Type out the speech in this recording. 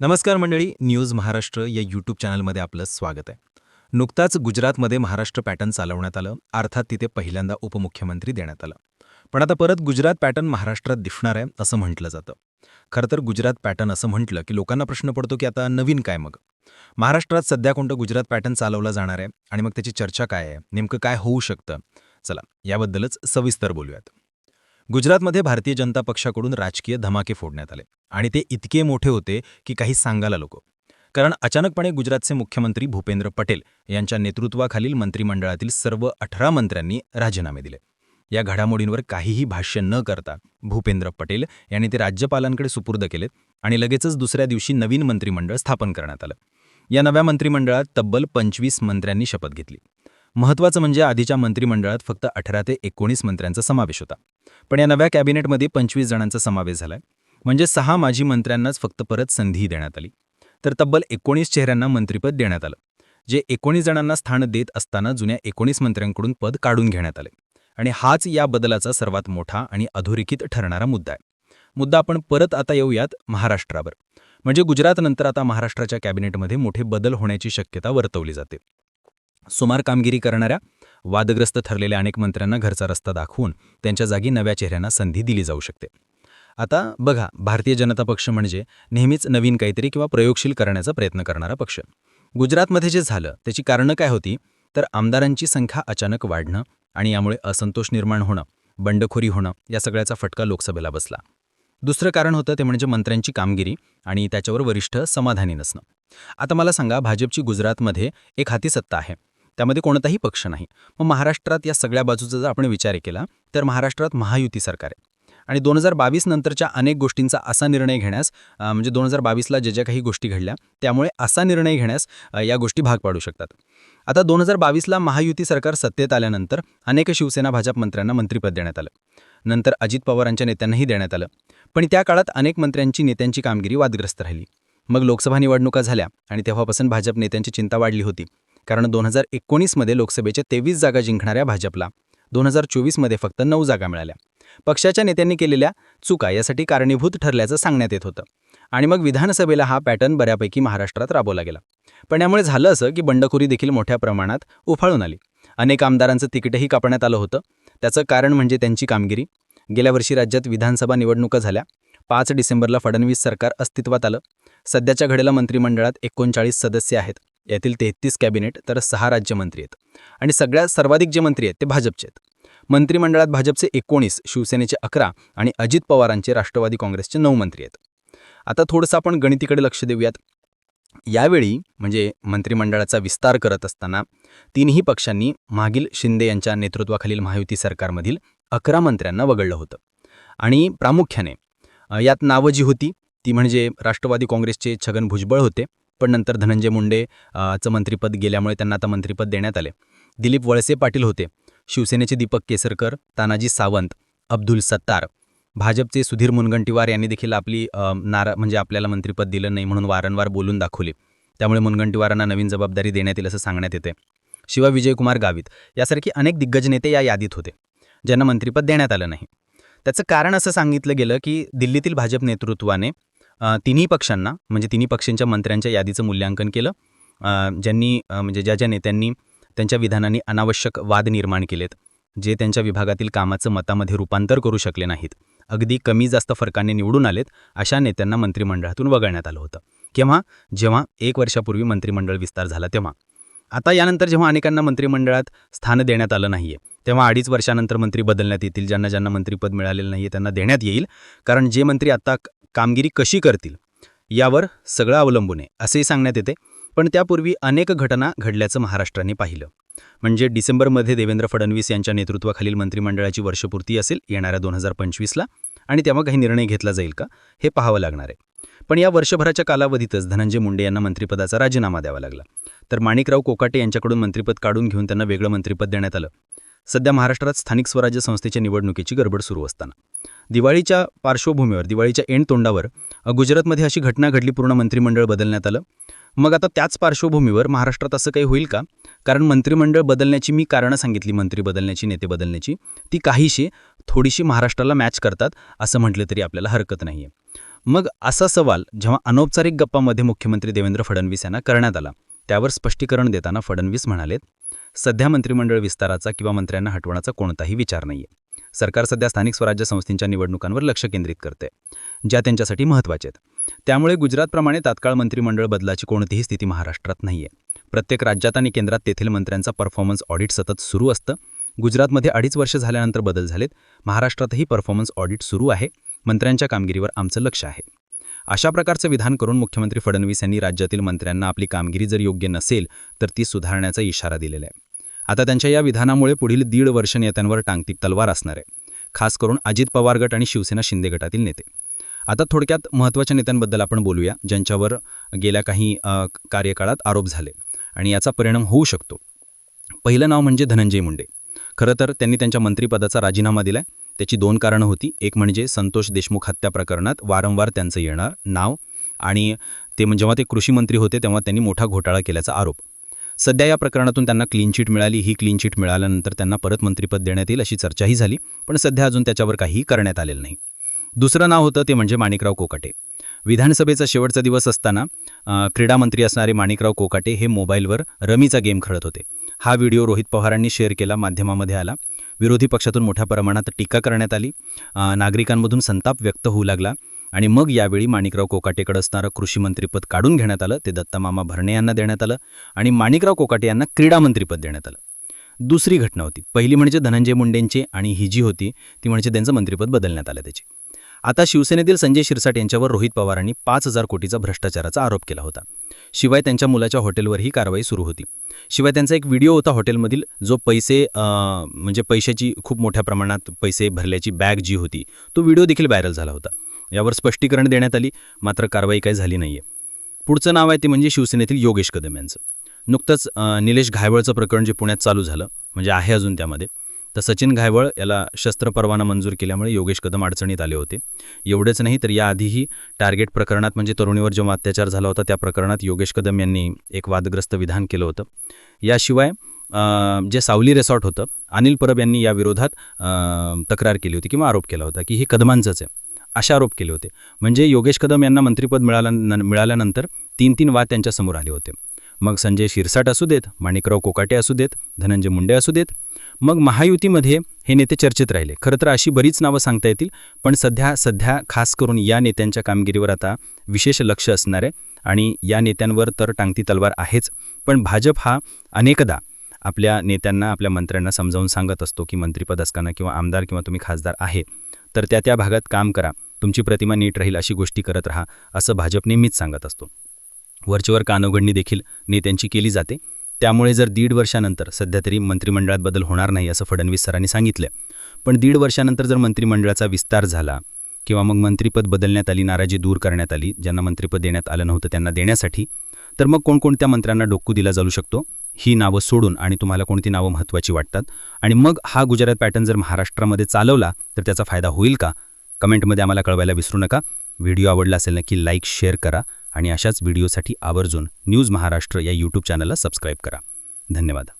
नमस्कार मंडळी न्यूज महाराष्ट्र या यूट्यूब चॅनलमध्ये आपलं स्वागत आहे. नुकताच गुजरातमध्ये महाराष्ट्र पॅटर्न चालवण्यात आलं अर्थात तिथे पहिल्यांदा उपमुख्यमंत्री देण्यात आलं. पण आता परत गुजरात पॅटर्न महाराष्ट्रात दिसणार आहे असं म्हटलं जातं. खरं तर गुजरात पॅटर्न असं म्हटलं की लोकांना प्रश्न पडतो की आता नवीन काय मग? महाराष्ट्रात सध्या कोणतं गुजरात पॅटर्न चालवला जाणार आहे आणि मग त्याची चर्चा काय आहे नेमकं काय होऊ शकतं? चला याबद्दलच सविस्तर बोलूयात. गुजरातमध्ये भारतीय जनता पक्षाकडून राजकीय धमाके फोडण्यात आले. आणि ते इतके मोठे होते की काही सांगायला लोक कारण अचानकपणे गुजरातचे मुख्यमंत्री भूपेंद्र पटेल यांच्या नेतृत्वाखालील मंत्रिमंडळातील सर्व अठरा मंत्र्यांनी राजीनामे दिले. या घडामोडींवर काहीही भाष्य न करता भूपेंद्र पटेल यांनी ते राज्यपालांकडे सुपूर्द केलेत आणि लगेचच दुसऱ्या दिवशी नवीन मंत्रिमंडळ स्थापन करण्यात आलं. या नव्या मंत्रिमंडळात तब्बल पंचवीस मंत्र्यांनी शपथ घेतली. महत्त्वाचं म्हणजे आधीच्या मंत्रिमंडळात फक्त अठरा ते एकोणीस मंत्र्यांचा समावेश होता. पण या नव्या कॅबिनेटमध्ये पंचवीस जणांचा समावेश झालाय. म्हणजे सहा माजी मंत्र्यांनाच फक्त परत संधी देण्यात आली. तर तब्बल एकोणीस चेहऱ्यांना मंत्रिपद देण्यात आलं जे एकोणीस जणांना स्थान देत असताना जुन्या एकोणीस मंत्र्यांकडून पद काढून घेण्यात आले. आणि हाच या बदलाचा सर्वात मोठा आणि अधोरेखित ठरणारा मुद्दा आहे. मुद्दा आपण परत आता येऊयात महाराष्ट्रावर. म्हणजे गुजरातनंतर आता महाराष्ट्राच्या कॅबिनेटमध्ये मोठे बदल होण्याची शक्यता वर्तवली जाते. सुमार कामगिरी करणाऱ्या वादग्रस्त ठरलेल्या अनेक मंत्र्यांना घरचा रस्ता दाखवून त्यांच्या जागी नव्या चेहऱ्यांना संधी दिली जाऊ शकते. आता बघा भारतीय जनता पक्ष म्हणजे नेहमीच नवीन काहीतरी किंवा प्रयोगशील करण्याचा प्रयत्न करणारा पक्ष. गुजरातमध्ये जे झालं त्याची कारणं काय होती? तर आमदारांची संख्या अचानक वाढणं आणि यामुळे असंतोष निर्माण होणं बंडखोरी होणं या सगळ्याचा फटका लोकसभेला बसला. दुसरं कारण होतं ते म्हणजे मंत्र्यांची कामगिरी आणि त्याच्यावर वरिष्ठ समाधानी नसणं. आता मला सांगा भाजपची गुजरातमध्ये एक हाती सत्ता आहे. त्यामध्ये कोणताही पक्ष नाही. मग महाराष्ट्रात या सगळ्या बाजूचा जर आपण विचार केला तर महाराष्ट्रात महायुती सरकार आहे. आणि दोन हजार बावीस नंतरच्या अनेक गोष्टींचा असा निर्णय घेण्यास म्हणजे दोन हजार बावीसला ज्या ज्या काही गोष्टी घडल्या त्यामुळे असा निर्णय घेण्यास या गोष्टी भाग पाडू शकतात. आता दोन हजार बावीसला महायुती सरकार सत्तेत आल्यानंतर अनेक शिवसेना भाजप मंत्र्यांना मंत्रिपद देण्यात आलं. नंतर अजित पवारांच्या नेत्यांनाही देण्यात आलं. पण त्या काळात अनेक मंत्र्यांची नेत्यांची कामगिरी वादग्रस्त राहिली. मग लोकसभा निवडणुका झाल्या आणि तेव्हापासून भाजप नेत्यांची चिंता वाढली होती. कारण दोन हजार एकोणीसमध्ये लोकसभेच्या तेवीस जागा जिंकणाऱ्या भाजपला दोन हजार चोवीसमध्ये फक्त नऊ जागा मिळाल्या. पक्षाच्या नेत्यांनी केलेल्या चुका यासाठी कारणीभूत ठरल्याचं सांगण्यात येत होतं. आणि मग विधानसभेला हा पॅटर्न बऱ्यापैकी महाराष्ट्रात राबवला गेला. पण यामुळे झालं असं की बंडखोरी देखील मोठ्या प्रमाणात उफाळून आली. अनेक आमदारांचं तिकीटही कापण्यात आलं होतं. त्याचं कारण म्हणजे त्यांची कामगिरी. गेल्या वर्षी राज्यात विधानसभा निवडणुका झाल्या. पाच डिसेंबरला फडणवीस सरकार अस्तित्वात आलं. सध्याच्या घडीला मंत्रिमंडळात एकोणचाळीस सदस्य आहेत. यातील तेहतीस कॅबिनेट तर सहा राज्यमंत्री आहेत. आणि सगळ्यात सर्वाधिक जे मंत्री आहेत ते भाजपचे आहेत. मंत्रिमंडळात भाजपचे एकोणीस शिवसेनेचे अकरा आणि अजित पवारांचे राष्ट्रवादी काँग्रेसचे नऊ मंत्री आहेत. आता थोडंसं आपण गणितीकडे लक्ष देऊयात. यावेळी म्हणजे मंत्रिमंडळाचा विस्तार करत असताना तीनही पक्षांनी मागील शिंदे यांच्या नेतृत्वाखालील महायुती सरकारमधील अकरा मंत्र्यांना वगळलं होतं. आणि प्रामुख्याने यात नावं जी होती ती म्हणजे राष्ट्रवादी काँग्रेसचे छगन भुजबळ होते पण नंतर धनंजय मुंडे चं मंत्रिपद गेल्यामुळे त्यांना आता मंत्रिपद देण्यात आले. दिलीप वळसे पाटील होते शिवसेनेचे दीपक केसरकर तानाजी सावंत अब्दुल सत्तार. भाजपचे सुधीर मुनगंटीवार यांनी देखील आपली नारा म्हणजे आपल्याला मंत्रिपद दिलं नाही म्हणून वारंवार बोलून दाखवले. त्यामुळे मुनगंटीवारांना नवीन जबाबदारी देण्यात येईल असं सांगण्यात येते. शिवाय विजयकुमार गावित यासारखी अनेक दिग्गज नेते या यादीत होते ज्यांना मंत्रिपद देण्यात आलं नाही. त्याचं कारण असं सांगितलं गेलं की दिल्लीतील भाजप नेतृत्वाने तिन्ही पक्षांना म्हणजे तिन्ही पक्षांच्या मंत्र्यांच्या यादीचं मूल्यांकन केलं. ज्यांनी म्हणजे ज्या ज्या नेत्यांनी त्यांच्या विधानांनी अनावश्यक वाद निर्माण केलेत जे त्यांच्या विभागातील कामाचं मतामध्ये रूपांतर करू शकले नाहीत. अगदी कमी जास्त फरकाने निवडून आलेत अशा नेत्यांना मंत्रिमंडळातून वगळण्यात आलं होतं. केव्हा? जेव्हा? एक वर्षापूर्वी मंत्रिमंडळ विस्तार झाला तेव्हा. आता यानंतर जेव्हा अनेकांना मंत्रिमंडळात स्थान देण्यात आलं नाहीये तेव्हा अडीच वर्षानंतर मंत्री बदलण्यात येतील ज्यांना ज्यांना मंत्रिपद मिळालेलं नाही त्यांना देण्यात येईल. कारण जे मंत्री आता कामगिरी कशी करतील यावर सगळं अवलंबून आहे. असेही सांगण्यात येते पण त्यापूर्वी अनेक घटना घडल्याचं महाराष्ट्राने पाहिलं. म्हणजे डिसेंबरमध्ये देवेंद्र फडणवीस यांच्या नेतृत्वाखालील मंत्रिमंडळाची वर्षपूर्ती असेल येणाऱ्या दोन हजार पंचवीसला आणि तेव्हा काही निर्णय घेतला जाईल का हे पाहावं लागणार आहे. पण या वर्षभराच्या कालावधीतच धनंजय मुंडे यांना मंत्रिपदाचा राजीनामा द्यावा लागला. तर माणिकराव कोकाटे यांच्याकडून मंत्रिपद काढून घेऊन त्यांना वेगळं मंत्रिपद देण्यात आलं. सध्या महाराष्ट्रात स्थानिक स्वराज्य संस्थेच्या निवडणुकीची गडबड सुरू असताना. दिवाळीच्या पार्श्वभूमीवर दिवाळीच्या एंड तोंडावर गुजरातमध्ये अशी घटना घडली पूर्ण मंत्रिमंडळ बदलण्यात आलं. मग आता त्याच पार्श्वभूमीवर महाराष्ट्रात असं काही होईल का? कारण मंत्रिमंडळ बदलण्याची मी कारणं सांगितली मंत्री बदलण्याची नेते बदलण्याची. ती काहीशी थोडीशी महाराष्ट्राला मॅच करतात असं म्हटलं तरी आपल्याला हरकत नाही आहे मग असा सवाल जेव्हा अनौपचारिक गप्पामध्ये मुख्यमंत्री देवेंद्र फडणवीस यांना करण्यात आला त्यावर स्पष्टीकरण देताना फडणवीस म्हणालेत सध्या मंत्रिमंडळ विस्ताराचा किंवा मंत्र्यांना हटवण्याचा कोणताही विचार नाहीये. सरकार सध्या स्थानिक स्वराज्य संस्थेच्या निवडणुकांवर लक्ष केंद्रित करते ज्या त्यांच्यासाठी महत्त्वाच्या आहेत. त्यामुळे गुजरातप्रमाणे तात्काळ मंत्रिमंडळ बदलाची कोणतीही स्थिती महाराष्ट्रात नाहीये. प्रत्येक राज्यात आणि केंद्रात तेथील मंत्र्यांचा परफॉर्मन्स ऑडिट सतत सुरू असतं. गुजरातमध्ये अडीच वर्ष झाल्यानंतर बदल झालेत. महाराष्ट्रातही परफॉर्मन्स ऑडिट सुरू आहे. मंत्र्यांच्या कामगिरीवर आमचं लक्ष आहे. अशा प्रकारचं विधान करून मुख्यमंत्री फडणवीस यांनी राज्यातील मंत्र्यांना आपली कामगिरी जर योग्य नसेल तर ती सुधारण्याचा इशारा दिलेला आहे. आता त्यांच्या या विधानामुळे पुढील दीड वर्ष नेत्यांवर टांगती तलवार असणार आहे. खास करून अजित पवार गट आणि शिवसेना शिंदे गटातील नेते. आता थोडक्यात महत्त्वाच्या नेत्यांबद्दल आपण बोलूया ज्यांच्यावर गेल्या काही कार्यकाळात आरोप झाले आणि याचा परिणाम होऊ शकतो. पहिलं नाव म्हणजे धनंजय मुंडे. खरं तर त्यांनी त्यांच्या मंत्रिपदाचा राजीनामा दिला त्याची दोन कारणं होती. एक म्हणजे संतोष देशमुख हत्या प्रकरणात वारंवार त्यांचं येणार नाव आणि ते जेव्हा ते कृषी मंत्री होते तेव्हा त्यांनी मोठा घोटाळा केल्याचा आरोप. सध्या या प्रकरणातून त्यांना क्लीन चिट मिळाली. ही क्लीन चिट मिळाल्यानंतर त्यांना परत मंत्रिपद देण्यात येईल अशी चर्चाही झाली. पण सध्या अजून त्याच्यावर काहीही करण्यात आलेलं नाही. दुसरं नाव होतं ते म्हणजे माणिकराव कोकाटे. विधानसभेचा शेवटचा दिवस असताना क्रीडामंत्री असणारे माणिकराव कोकाटे हे मोबाईलवर रमीचा गेम खेळत होते. हा व्हिडिओ रोहित पवारांनी शेअर केला माध्यमामध्ये आला. विरोधी पक्षातून मोठ्या प्रमाणात टीका करण्यात आली. नागरिकांमधून संताप व्यक्त होऊ लागला आणि मग यावेळी माणिकराव कोकाटेकडे असणारं कृषीमंत्रीपद काढून घेण्यात आलं ते दत्तामामा भरणे यांना देण्यात आलं आणि माणिकराव कोकाटे यांना क्रीडामंत्रीपद देण्यात आलं. दुसरी घटना होती. पहिली म्हणजे धनंजय मुंडेंची आणि ही जी होती ती म्हणजे त्यांचं मंत्रिपद बदलण्यात आलं त्याची. आता शिवसेनेतील संजय शिरसाट यांच्यावर रोहित पवारांनी पाच हजार कोटीचा भ्रष्टाचाराचा आरोप केला होता. शिवाय त्यांच्या मुलाच्या हॉटेलवर ही कारवाई सुरू होती. शिवाय त्यांचा एक व्हिडिओ होता हॉटेलमधील जो पैसे म्हणजे पैशाची खूप मोठ्या प्रमाणात पैसे भरल्याची बॅग जी होती तो व्हिडिओ देखील व्हायरल झाला होता. यावर स्पष्टीकरण देण्यात आली मात्र कारवाई काही झाली नाहीये. पुढचं नाव आहे ते म्हणजे शिवसेनेतील योगेश कदम यांचं. नुकतंच निलेश घायवळचं प्रकरण जे पुण्यात चालू झालं म्हणजे आहे अजून त्यामध्ये तर सचिन घायवळ याला शस्त्र परवाना मंजूर केल्यामुळे योगेश कदम अडचणीत आले होते. एवढेच नाही तर याआधीही टार्गेट प्रकरणात म्हणजे तरुणीवर जेव्हा अत्याचार झाला होता त्या प्रकरणात योगेश कदम यांनी एक वादग्रस्त विधान केलं होतं. याशिवाय जे सावली रिसॉर्ट होतं अनिल परब यांनी या विरोधात तक्रार केली होती किंवा आरोप केला होता की हे कदमांचंच आहे असे आरोप केले होते. म्हणजे योगेश कदम यांना मंत्रिपद मिळाल्या मिळाल्यानंतर तीन तीन वाद त्यांच्यासमोर आले होते. मग संजय शिरसाट असू देत माणिकराव कोकाटे असू देत धनंजय मुंडे असू देत मग महायुतीमध्ये हे नेते चर्चेत राहिले. खरं तर अशी बरीच नावं सांगता येतील पण सध्या सध्या खास करून या नेत्यांच्या कामगिरीवर आता विशेष लक्ष असणार आहे आणि या नेत्यांवर तर टांगती तलवार आहेच पण भाजप हा अनेकदा आपल्या नेत्यांना आपल्या मंत्र्यांना समजावून सांगत असतो की मंत्रिपद असताना किंवा आमदार किंवा तुम्ही खासदार आहे तर त्या त्या भागात काम करा तुमची प्रतिमा नीट राहील अशी गोष्टी करत राहा असं भाजप नेहमीच सांगत असतो. वरचेवर कानोघडणी देखील नेत्यांची केली जाते. त्यामुळे जर दीड वर्षानंतर सध्या तरी मंत्रिमंडळात बदल होणार नाही असं फडणवीस सरांनी सांगितलं. पण दीड वर्षानंतर जर मंत्रिमंडळाचा विस्तार झाला किंवा मग मंत्रिपद बदलण्यात आली नाराजी दूर करण्यात आली ज्यांना मंत्रिपद देण्यात आलं नव्हतं त्यांना देण्यासाठी तर मग कोणकोणत्या मंत्र्यांना डोकू दिला जाऊ शकतो? ही नावं सोडून आणि तुम्हाला कोणती नावं महत्त्वाची वाटतात? आणि मग हा गुजरात पॅटर्न जर महाराष्ट्रामध्ये चालवला तर त्याचा फायदा होईल का? कमेंटमध्ये आम्हाला कळवायला विसरू नका. व्हिडिओ आवडला असेल नक्की लाईक शेअर करा. आणि अशाच व्हिडिओसाठी आवर्जून न्यूज महाराष्ट्र या यूट्यूब चॅनलला सबस्क्राईब करा. धन्यवाद.